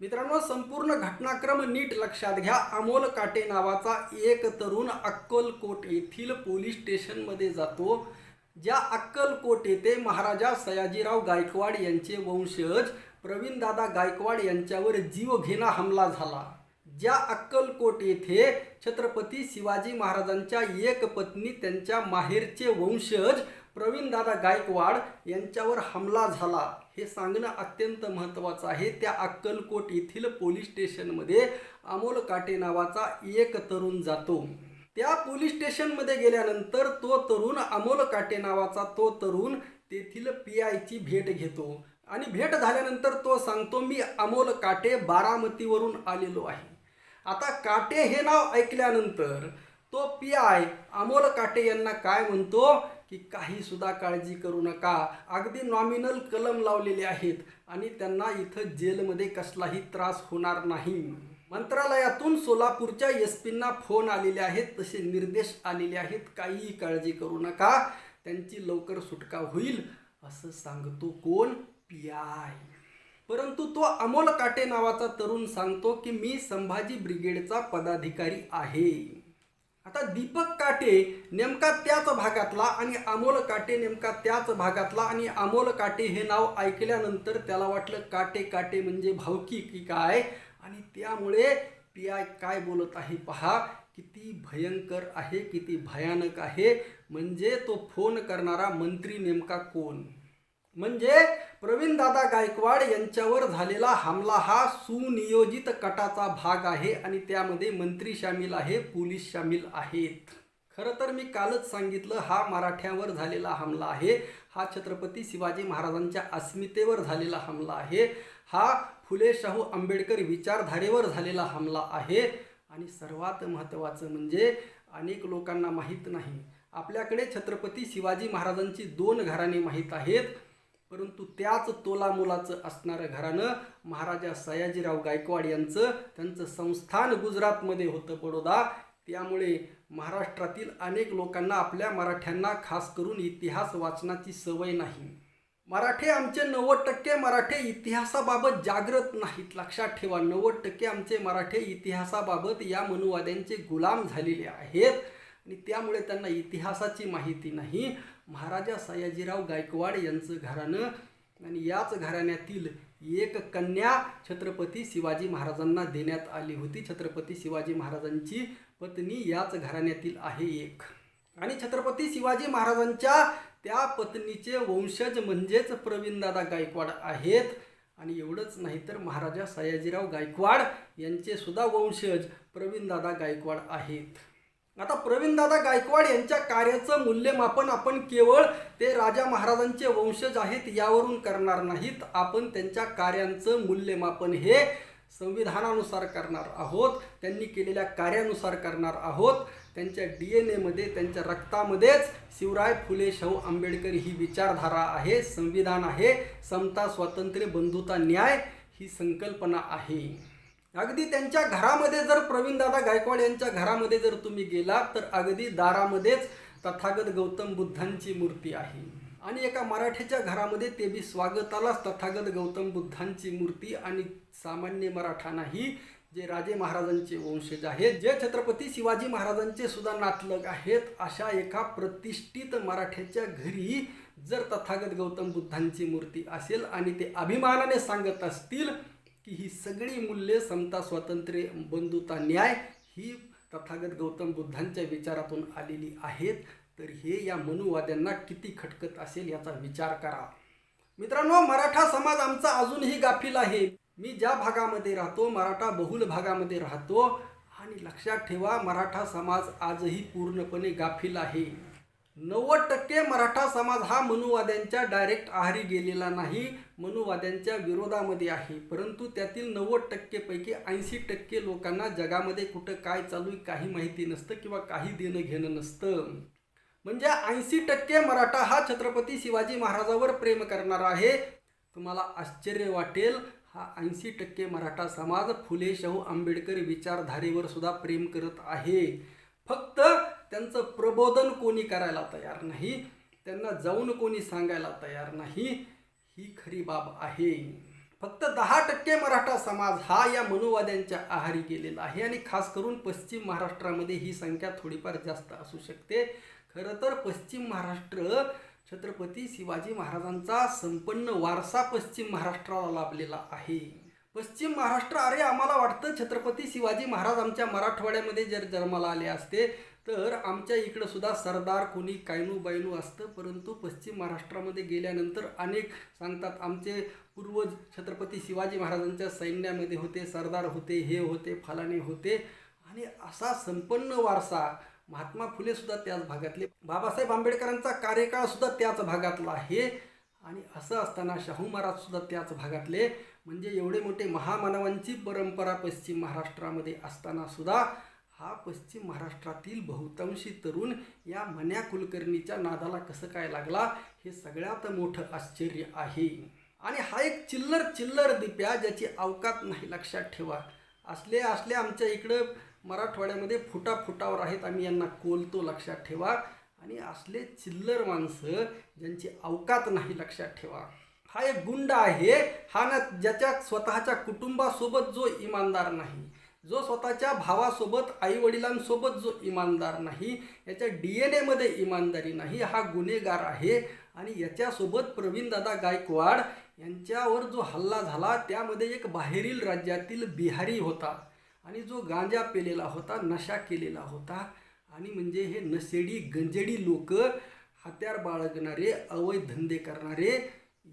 मित्रांनो संपूर्ण घटनाक्रम नीट लक्षात घ्या. अमोल काटे नावाचा एक तरुण अक्कलकोट येथील पोलीस स्टेशनमध्ये जातो. ज्या अक्कलकोट येथे महाराजा सयाजीराव गायकवाड यांचे वंशज प्रवीणदादा गायकवाड यांच्यावर जीवघेणा हमला झाला. ज्या अक्कलकोट येथे छत्रपती शिवाजी महाराजांच्या एक पत्नी त्यांच्या माहेरचे वंशज प्रवीणदादा गायकवाड यांच्यावर हमला झाला. हे सांगणं अत्यंत महत्त्वाचं आहे. त्या अक्कलकोट येथील पोलीस स्टेशनमध्ये अमोल काटे नावाचा एक तरुण जातो. त्या पोलीस स्टेशनमध्ये गेल्यानंतर तो तरुण अमोल काटे नावाचा तो तरुण तेथील पी आयची भेट घेतो आणि भेट झाल्यानंतर तो सांगतो मी अमोल काटे बारामतीवरून आलेलो आहे. आता काटे हे नाव ऐकल्यानंतर तो पी आय अमोल काटे यांना काय म्हणतो? की काही सुद्धा काळजी करू नका. अगदी नॉमिनल कलम लावलेले आहेत आणि त्यांना इथं जेलमध्ये कसलाही त्रास होणार नाही. मंत्रालयातून सोलापूरच्या एस पींना फोन आलेले आहेत. तसे निर्देश आलेले आहेत. काहीही काळजी करू नका. त्यांची लवकर सुटका होईल असं सांगतो कोण? P I. परंतु तो अमोल काटे नावाचा तरुण सांगतो की मी संभाजी ब्रिगेडचा पदाधिकारी आहे. आता दीपक काटे नेमका त्याच भागातला आणि अमोल काटे नेमका त्याच भागातला आणि अमोल काटे हे नाव ऐकल्यानंतर त्याला वाटलं काटे काटे म्हणजे भावकी की काय? आणि त्यामुळे पी आय काय बोलत आहे पहा किती भयंकर आहे किती भयानक आहे. म्हणजे तो फोन करणारा मंत्री नेमका कोण? म्हणजे प्रवीणदादा गायकवाड यांच्यावर झालेला हमला हा सुनियोजित कटाचा भाग आहे आणि त्यामध्ये मंत्री सामील आहे पोलीस सामील आहेत. खरं तर मी कालच सांगितलं हा मराठ्यावर झालेला हमला आहे. हा छत्रपती शिवाजी महाराजांच्या अस्मितेवर झालेला हमला आहे. हा फुले शाहू आंबेडकर विचारधारेवर झालेला हमला आहे. आणि सर्वात महत्त्वाचं म्हणजे अनेक लोकांना माहीत नाही. आपल्याकडे छत्रपती शिवाजी महाराजांची दोन घराणे माहीत आहेत. परंतु त्याच तोला मुलाचं असणारं घराणं महाराजा सयाजीराव गायकवाड यांचं त्यांचं संस्थान गुजरातमध्ये होतं बडोदा. त्यामुळे महाराष्ट्रातील अनेक लोकांना आपल्या मराठ्यांना खास करून इतिहास वाचनाची सवय नाही. मराठे आमचे नव्वद टक्के मराठे इतिहासाबाबत जागृत नाहीत. लक्षात ठेवा नव्वद टक्के आमचे मराठे इतिहासाबाबत या मनुवाद्यांचे गुलाम झालेले आहेत आणि त्यामुळे त्यांना इतिहासाची माहिती नाही. महाराजा सयाजीराव गायकवाड यांचं घराणं आणि याच घराण्यातील एक कन्या छत्रपती शिवाजी महाराजांना देण्यात आली होती. छत्रपती शिवाजी महाराजांची पत्नी याच घराण्यातील आहे एक. आणि छत्रपती शिवाजी महाराजांच्या त्या पत्नीचे वंशज म्हणजेच प्रवीणदादा गायकवाड आहेत. आणि एवढंच नाही तर महाराजा सयाजीराव गायकवाड यांचे सुद्धा वंशज प्रवीणदादा गायकवाड आहेत. आता प्रवीणदादा गायकवाड यांच्या कार्याचं मूल्यमापन आपण केवळ ते राजा महाराजांचे वंशज आहेत यावरून करणार नाहीत. आपण त्यांच्या कार्यांचं मूल्यमापन हे संविधानानुसार करणार आहोत. त्यांनी केलेल्या कार्यानुसार करणार आहोत. त्यांच्या डी एन एमध्ये त्यांच्या रक्तामध्येच शिवराय फुले शाहू आंबेडकर ही विचारधारा आहे संविधान आहे. समता स्वातंत्र्य बंधुता न्याय ही संकल्पना आहे. अगदी त्यांच्या घरामध्ये जर प्रवीणदादा गायकवाड यांच्या घरामध्ये जर तुम्ही गेला तर अगदी दारामध्येच तथागत गौतम बुद्धांची मूर्ती आहे. आणि एका मराठ्याच्या घरामध्ये ते बी स्वागतालाच तथागत गौतम बुद्धांची मूर्ती आणि सामान्य मराठा नाही जे राजे महाराजांचे वंशज आहेत जे छत्रपती शिवाजी महाराजांचे सुद्धा नातलग आहेत अशा एका प्रतिष्ठित मराठ्याच्या घरी जर तथागत गौतम बुद्धांची मूर्ती असेल आणि ते अभिमानाने सांगत असतील की ही सगळी मूल्ये समता स्वातंत्र्य बंधुता न्याय ही तथागत गौतम बुद्धांच्या विचारातून आलेली आहेत. तर हे या मनुवाद्यांना किती खटकत असेल याचा विचार करा. मित्रांनो मराठा समाज आमचा अजूनही गाफील आहे. मी ज्या भागामध्ये राहतो मराठा बहुल भागामध्ये राहतो. आणि लक्षात ठेवा मराठा समाज आजही पूर्णपणे गाफील आहे. नव्वद टक्के मराठा समाज हा मनुवाद्यांच्या डायरेक्ट आहारी गेलेला नाही मनुवाद्यांच्या विरोधामध्ये आहे. परंतु त्यातील नव्वद टक्केपैकी ऐंशी टक्के लोकांना जगामध्ये कुठं काय चालू आहे काही माहिती नसतं किंवा काही देणं घेणं नसतं. म्हणजे ऐंशी टक्के मराठा हा छत्रपती शिवाजी महाराजावर प्रेम करणार आहे. तुम्हाला आश्चर्य वाटेल हा ऐंशी टक्के मराठा समाज फुले शाहू आंबेडकर विचारधारेवर सुद्धा प्रेम करत आहे. फक्त त्यांचं प्रबोधन कोणी करायला तयार नाही त्यांना जाऊन कोणी सांगायला तयार नाही ही खरी बाब आहे. फक्त दहा टक्के मराठा समाज हा या मनोवाद्यांच्या आहारी गेलेला आहे आणि खास करून पश्चिम महाराष्ट्रामध्ये ही संख्या थोडीफार जास्त असू शकते. खरं तर पश्चिम महाराष्ट्र छत्रपती शिवाजी महाराजांचा संपन्न वारसा पश्चिम महाराष्ट्राला लाभलेला आहे. पश्चिम महाराष्ट्र अरे आम्हाला वाटतं छत्रपती शिवाजी महाराज आमच्या मराठवाड्यामध्ये जर जन्माला आले असते तर आमच्या इकडं सुद्धा सरदार कोणी कायनू बायनू असतं परंतु पश्चिम महाराष्ट्रामध्ये गेल्यानंतर अनेक सांगतात आमचे पूर्वज छत्रपती शिवाजी महाराजांच्या सैन्यामध्ये होते सरदार होते हे होते फलाने होते. आणि असा संपन्न वारसा महात्मा फुले सुद्धा त्याच भागातले. बाबासाहेब आंबेडकरांचा कार्यकाळ सुद्धा त्याच भागातला आहे. आणि असं असताना शाहू महाराज सुद्धा त्याच भागातले. म्हणजे एवढे मोठे महामानवांची परंपरा पश्चिम महाराष्ट्रामध्ये असताना सुद्धा हा पश्चिम महाराष्ट्रातील बहुतांशी तरुण या मन्या कुलकर्णीच्या नादाला कसं काय लागला हे सगळ्यात मोठं आश्चर्य आहे. आणि हा एक चिल्लर चिल्लर दिप्या ज्याची अवकात नाही लक्षात ठेवा. असले असले आमच्या इकडं मराठवाड्यामध्ये फुटा फुटावर आहेत आम्ही यांना कोलतो लक्षात ठेवा. आणि असले चिल्लर माणसं ज्यांची अवकात नाही लक्षात ठेवा. हा एक गुंड आहे हा ना ज्याच्या स्वतःच्या कुटुंबासोबत जो इमानदार नाही. जो स्वतःच्या भावासोबत आईवडिलांसोबत जो इमानदार नाही याच्या डी एन एमध्ये इमानदारी नाही हा गुन्हेगार आहे. आणि याच्यासोबत प्रवीणदादा गायकवाड यांच्यावर जो हल्ला झाला त्यामध्ये एक बाहेरील राज्यातील बिहारी होता. आणि जो गांजा पेलेला होता नशा केलेला होता. आणि म्हणजे हे नशेडी गंजेडी लोक हत्यार बाळगणारे अवैध धंदे करणारे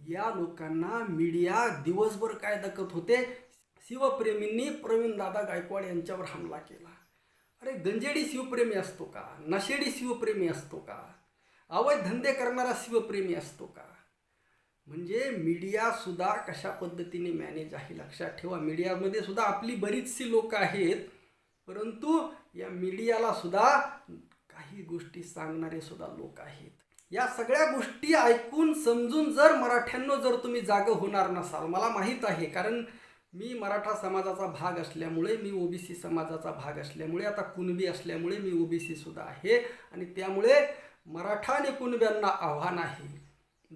या लोकांना मीडिया दिवसभर काय दाखवत होते? शिवप्रेमींनी प्रवीणदादा गायकवाड यांच्यावर हमला केला. अरे गंजेडी शिवप्रेमी असतो का? नशेडी शिवप्रेमी असतो का? अवैध धंदे करणारा शिवप्रेमी असतो का? म्हणजे मीडियासुद्धा कशा पद्धतीने मॅनेज आहे लक्षात ठेवा. मीडियामध्ये सुद्धा आपली बरीचशी लोक आहेत. परंतु या मीडियाला सुद्धा काही गोष्टी सांगणारे सुद्धा लोक आहेत. या सगळ्या गोष्टी ऐकून समजून जर मराठ्यांनो जर तुम्ही जाग होणार नसाल मला माहीत आहे. कारण मी मराठा समाजाचा भाग असल्यामुळे मी ओबीसी समाजाचा भाग असल्यामुळे आता कुणबी असल्यामुळे मी ओबीसी सुद्धा आहे. आणि त्यामुळे मराठा आणि कुणब्यांना आव्हान आहे.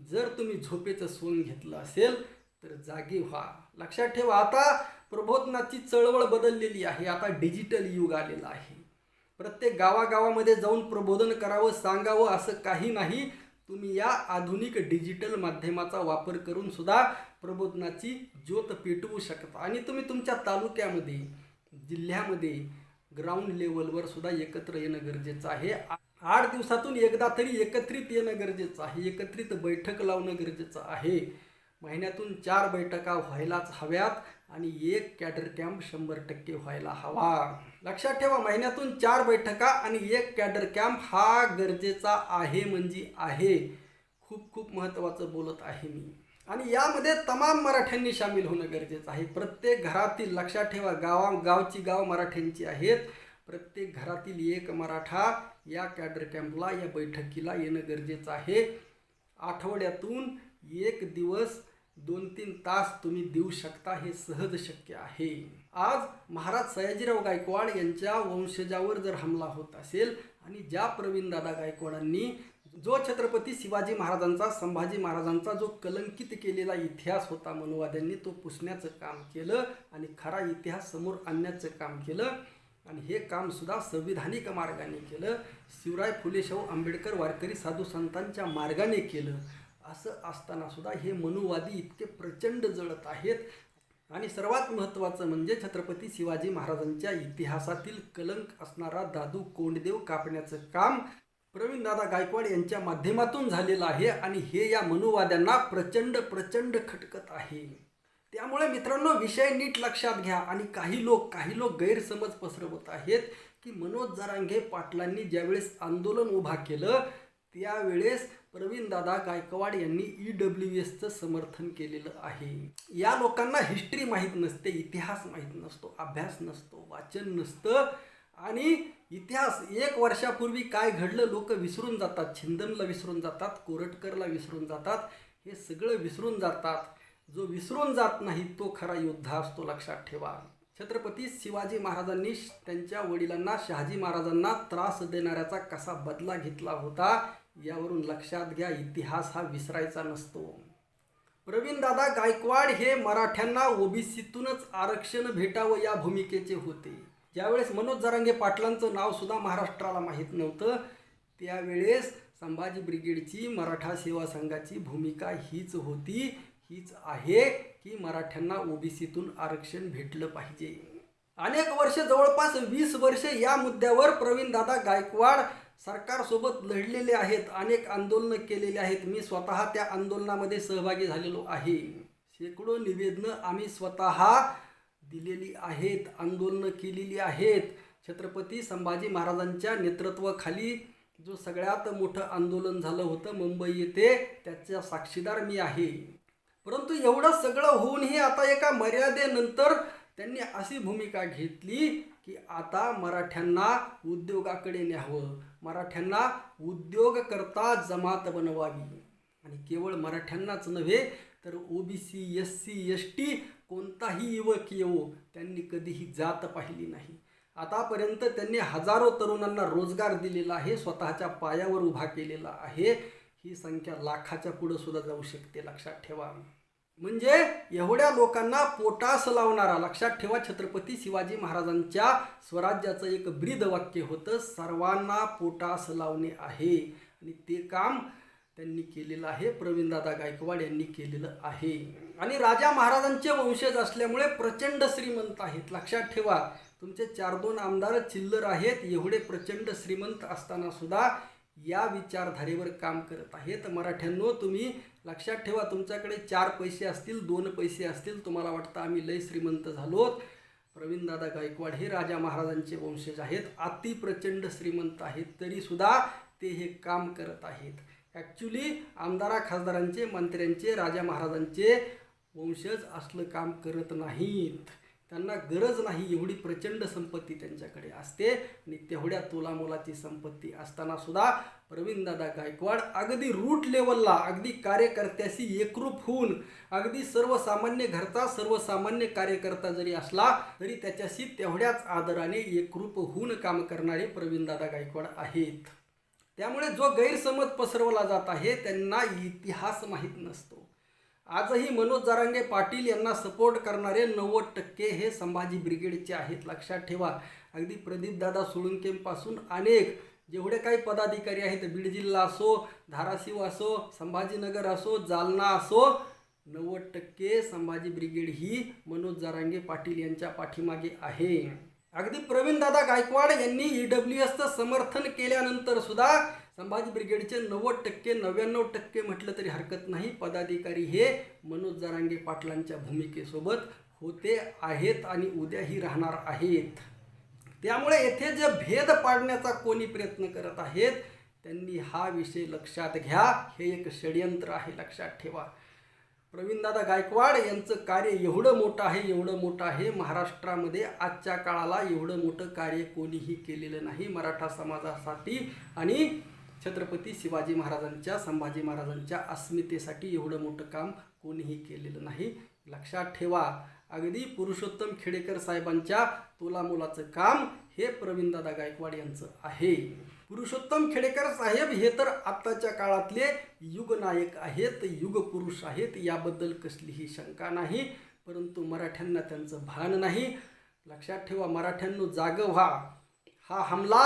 जर तुम्ही झोपेचं सोन घेतलं असेल तर जागी व्हा. लक्षात ठेवा आता प्रबोधनाची चळवळ बदललेली आहे. आता डिजिटल युग आलेलं आहे. प्रत्येक गावागावामध्ये जाऊन प्रबोधन करावं सांगावं असं काही नाही. तुम्ही या आधुनिक डिजिटल माध्यमाचा वापर करून सुद्धा प्रबोधनाची ज्योत पेटवू शकता. आणि तुम्ही तुमच्या तालुक्यामध्ये जिल्ह्यामध्ये ग्राउंड लेवलवर सुद्धा एकत्र येणं गरजेचं आहे. आठ दिवसातून एकदा तरी एकत्रित येणं गरजेचं आहे. एकत्रित बैठक लावणं गरजेचं आहे. महिन्यातून चार बैठका व्हायलाच हव्यात आणि एक कॅडर कॅम्प शंभर टक्के व्हायला हवा. लक्षात ठेवा महिन्यातून चार बैठका आणि एक कॅडर कॅम्प हा गरजेचा आहे म्हणजे आहे. खूप खूप महत्त्वाचं बोलत आहे मी. आणि यामध्ये तमाम मराठ्यांनी सामील होणं गरजेचं आहे. प्रत्येक घरातील लक्षात ठेवा गावा गावची गाव मराठ्यांची आहेत. प्रत्येक घरातील एक मराठा या कॅडर कॅम्पला या बैठकीला येणं गरजेचं आहे. आठवड्यातून एक दिवस दोन तीन तास तुम्ही देऊ शकता हे सहज शक्य आहे. आज महाराज सयाजीराव गायकवाड यांच्या वंशजावर जर हमला होत असेल आणि ज्या प्रवीणदादा गायकवाडांनी जो छत्रपती शिवाजी महाराजांचा संभाजी महाराजांचा जो कलंकित केलेला इतिहास होता मनुवाद्यांनी तो पुसण्याचं काम केलं आणि खरा इतिहास समोर आणण्याचं काम केलं. आणि हे काम सुद्धा संविधानिक मार्गाने केलं. शिवराय फुले शाहू आंबेडकर वारकरी साधू संतांच्या मार्गाने केलं. असं असताना सुद्धा हे मनुवादी इतके प्रचंड जळत आहेत. आणि सर्वात महत्त्वाचं म्हणजे छत्रपती शिवाजी महाराजांच्या इतिहासातील कलंक असणारा दादू कोंडदेव कापण्याचं काम प्रवीणदादा गायकवाड यांच्या माध्यमातून झालेलं आहे आणि हे या मनुवाद्यांना प्रचंड प्रचंड खटकत आहे. त्यामुळे मित्रांनो विषय नीट लक्षात घ्या आणि काही लोक काही लोक गैरसमज पसरवत आहेत की मनोज जरांगे पाटलांनी ज्यावेळेस आंदोलन उभा केलं त्यावेळेस प्रवीणदादा गायकवाड यांनी ई डब्ल्यू एसचं समर्थन केलेलं आहे. या लोकांना हिस्ट्री माहीत नसते इतिहास माहीत नसतो अभ्यास नसतो वाचन नसतं आणि इतिहास एक वर्षापूर्वी काय घडलं? लोक विसरून जातात. छिंदनला विसरून जातात. कोरटकरला विसरून जातात. हे सगळं विसरून जातात. जो विसरून जात नाही तो खरा योद्धा असतो लक्षात ठेवा. छत्रपती शिवाजी महाराजांनी त्यांच्या वडिलांना शहाजी महाराजांना त्रास देणाऱ्याचा कसा बदला घेतला होता यावरून लक्षात घ्या. इतिहास हा विसरायचा नसतो. प्रवीणदादा गायकवाड हे मराठ्यांना ओबीसीतूनच आरक्षण भेटावं या भूमिकेचे होते. ज्यावेळेस मनोज जरांगे पाटलांचं नाव सुद्धा महाराष्ट्राला माहीत नव्हतं त्यावेळेस संभाजी ब्रिगेडची मराठा सेवा संघाची भूमिका हीच होती. हीच आहे की मराठ्यांना ओबीसीतून आरक्षण भेटलं पाहिजे. अनेक वर्ष जवळपास वीस वर्ष या मुद्द्यावर प्रवीणदादा गायकवाड सरकारसोबत लढलेले आहेत. अनेक आंदोलनं केलेले आहेत. मी स्वतः त्या आंदोलनामध्ये सहभागी झालेलो आहे. शेकडो निवेदनं आम्ही स्वतः दिलेली आहेत आंदोलनं केलेली आहेत. छत्रपती संभाजी महाराजांच्या नेतृत्वाखाली जो सगळ्यात मोठं आंदोलन झालं होतं मुंबई येथे त्याचा साक्षीदार मी आहे. परंतु एवढं सगळं होऊनही आता एका मर्यादेनंतर त्यांनी अशी भूमिका घेतली की आता मराठ्यांना उद्योगाकडे न्यावं. मराठ्यांना उद्योगकर्ता जमात बनवावी. आणि केवळ मराठ्यांनाच नव्हे तर OBC S C S T कोणताही युवक येऊ त्यांनी कधीही जात पाहिली नाही. आतापर्यंत त्यांनी हजारो तरुणांना रोजगार दिलेला आहे स्वतःच्या पायावर उभा केलेला आहे. ही संख्या लाखाच्या पुढं सुद्धा जाऊ शकते लक्षात ठेवा. म्हणजे एवढ्या लोकांना पोटास लावणारा लक्षात ठेवा छत्रपती शिवाजी महाराजांच्या स्वराज्याचं एक ब्रीद वाक्य होतं सर्वांना पोटास लावणे आहे. आणि ते काम त्यांनी केलेलं आहे. प्रवीणदादा गायकवाड यांनी केलेलं आहे. आणि राजा महाराजांचे वंशज असल्यामुळे प्रचंड श्रीमंत आहेत. लक्षात ठेवा तुमचे चार दोन आमदार चिल्लर आहेत. एवढे प्रचंड श्रीमंत असताना सुद्धा या विचारधारेवर काम करत आहेत. मराठ्यांनो तुम्ही लक्षात ठेवा तुमच्याकडे चार पैसे असतील दोन पैसे असतील. तुम्हाला वाटतं आम्ही लय श्रीमंत झालोत प्रवीणदादा गायकवाड हे राजा महाराजांचे वंशज आहेत. अति प्रचंड श्रीमंत आहेत. तरीसुद्धा ते हे काम करत आहेत. ॲक्च्युली आमदारा खासदारांचे मंत्र्यांचे राजा महाराजांचे वंशज असलं काम करत नाहीत. त्यांना गरज नाही एवढी प्रचंड संपत्ती त्यांच्याकडे असते आणि तेवढ्या तोलामोलाची संपत्ती असताना सुद्धा प्रवीणदादा गायकवाड अगदी रूट लेवलला अगदी कार्यकर्त्याशी एकरूप होऊन अगदी सर्वसामान्य घरचा सर्वसामान्य कार्यकर्ता जरी असला तरी त्याच्याशी तेवढ्याच आदराने एकरूप होऊन काम करणारे प्रवीणदादा गायकवाड आहेत. त्यामुळे जो गैरसमज पसरवला जात आहे त्यांना इतिहास माहीत नसतो. आजही मनोज जारांगे पाटील यांना सपोर्ट करणारे नव्वद टक्के हे संभाजी ब्रिगेडचे आहेत. लक्षात ठेवा. अगदी प्रदीपदादा सोळुंकेपासून अनेक जेवढे काही पदाधिकारी आहेत बीड जिल्हा असो धाराशिव असो संभाजीनगर असो जालना असो नव्वद टक्के संभाजी ब्रिगेड ही मनोज जारांगे पाटील यांच्या पाठीमागे आहे. अगदी प्रवीणदादा गायकवाड यांनी ई डब्ल्यू एसचं समर्थन केल्यानंतर सुद्धा संभाजी ब्रिगेडचे नव्वद टक्के नव्याण्णव टक्के म्हटलं तरी हरकत नाही. पदाधिकारी हे मनोज जरांगे पाटलांच्या भूमिकेसोबत होते आहेत आणि उद्याही राहणार आहेत. त्यामुळे येथे जे भेद पाडण्याचा कोणी प्रयत्न करत आहेत त्यांनी हा विषय लक्षात घ्या. हे एक षडयंत्र आहे लक्षात ठेवा. प्रवीणदादा गायकवाड यांचं कार्य एवढं मोठं आहे एवढं मोठं आहे महाराष्ट्रामध्ये आजच्या काळाला एवढं मोठं कार्य कोणीही केलेलं नाही मराठा समाजासाठी आणि छत्रपती शिवाजी महाराजांच्या संभाजी महाराजांच्या अस्मितेसाठी एवढं मोठं काम कोणीही केलेलं नाही. लक्षात ठेवा अगदी पुरुषोत्तम खेडेकर साहेबांच्या तोलामोलाचं काम हे प्रवीणदादा गायकवाड यांचं आहे. पुरुषोत्तम खेडेकर साहेब हे तर आत्ताच्या काळातले युगनायक आहेत युगपुरुष आहेत. याबद्दल कसलीही शंका नाही परंतु मराठ्यांना त्यांचं भान नाही. लक्षात ठेवा मराठ्यांनो जाग व्हा. हा हमला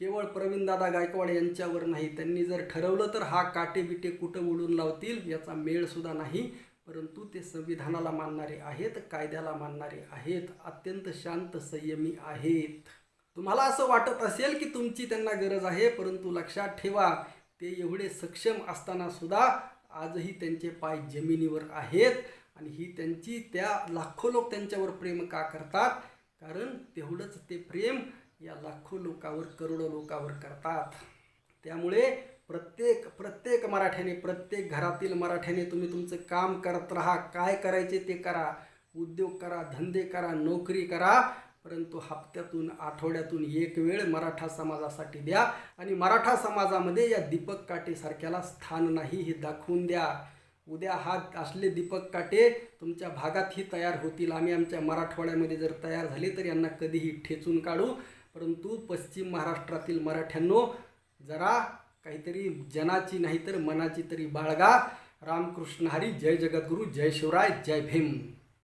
केवळ प्रवीणदादा गायकवाड यांच्यावर नाही त्यांनी जर ठरवलं तर हा काटे बिटे कुठं उडून लावतील याचा मेळसुद्धा नाही. परंतु ते संविधानाला मानणारे आहेत कायद्याला मानणारे आहेत. अत्यंत शांत संयमी आहेत. तुम्हाला असं वाटत असेल की तुमची त्यांना गरज आहे परंतु लक्षात ठेवा ते एवढे सक्षम असताना सुद्धा आजही त्यांचे पाय जमिनीवर आहेत आणि ही त्यांची त्या लाखो लोक त्यांच्यावर प्रेम का करतात? कारण तेवढंच ते प्रेम या लाखो लोकावर करोडो लोकावर करतात. त्यामुळे प्रत्येक प्रत्येक मराठ्याने प्रत्येक घरातील मराठ्याने तुम्ही तुमचं काम करत राहा. काय करायचे ते करा. उद्योग करा धंदे करा नोकरी करा. परंतु हप्त्यातून आठवड्यातून एक वेळ मराठा समाजासाठी द्या आणि मराठा समाजामध्ये या दीपक काटेसारख्याला स्थान नाही हे दाखवून द्या. उद्या हात असले दीपक काटे तुमच्या भागातही तयार होतील. आम्ही आमच्या मराठवाड्यामध्ये जर तयार झाले तर यांना कधीही ठेचून काढू. परंतु पश्चिम महाराष्ट्रातील मराठ्यांनो जरा काहीतरी जनाची नाही तर मनाची तरी बाळगा. रामकृष्ण हरी जय जगद्गुरू जय शिवराय जय भीम.